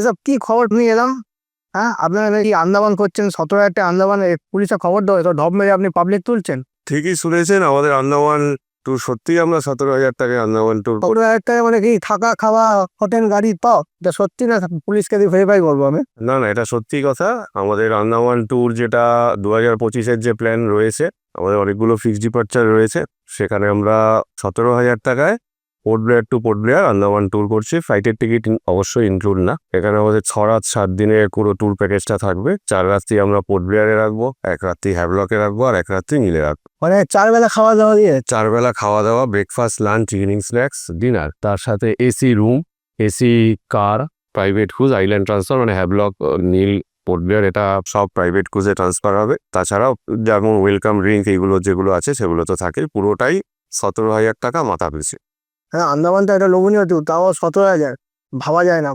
এসব কি খবর নিয়ে এলাম? হ্যাঁ আপনারা নাকি আন্দামান করছেন? সতেরো হাজার টাকা আন্দামান পুলিশে খবর দেওয়া তো ঢপ মেরে আপনি পাবলিক তুলছেন? ঠিকই শুনেছেন আমাদের আন্দামান ট্যুর সত্যি আমরা সতেরো হাজার টাকায় আন্দামান ট্যুর সতেরো হাজার টাকা মানে কি থাকা খাওয়া হোটেল গাড়ি পাও? এটা সত্যি না পুলিশকে দিয়ে ভেরিফাই করব আমি? না না এটা সত্যি কথা। আমাদের আন্দামান ট্যুর যেটা দু হাজার পঁচিশের যে প্ল্যান রয়েছে আমাদের অনেকগুলো ফিক্সড ডিপার্চার রয়েছে সেখানে আমরা সতেরো হাজার টাকায় Port Blair to Port Blair Andaman tour করছি ফ্লাইটের টিকিট অবশ্যই ইনক্লুড না। এখানে আমাদের ছ রাত সাত দিনের পুরো ট্যুর প্যাকেজটা থাকবে। চার রাত্রি আমরা পোর্ট ব্লেয়ারে রাখব এক রাত্রি হ্যাভলকে রাখব আর এক রাত্রি মিলে রাখব। মানে চার বেলা খাওয়া দাওয়া দিয়ে? চার বেলা খাওয়া দাওয়া breakfast lunch evening snacks dinner তার সাথে AC room AC car private cruise island transfer মানে হ্যাভলক নীল পোর্টবিয়ার এটা সব প্রাইভেট ক্রুজে ট্রান্সফার হবে। তাছাড়াও যেমন ওয়েলকাম ড্রিঙ্ক এইগুলো যেগুলো আছে সেগুলো তো থাকে। পুরোটাই সতেরো হাজার টাকা মাথা পিছু হ্যাঁ আন্দামানটা একটা লোভনীয় ট্যুর তাও সতেরো হাজার ভাবা যায় না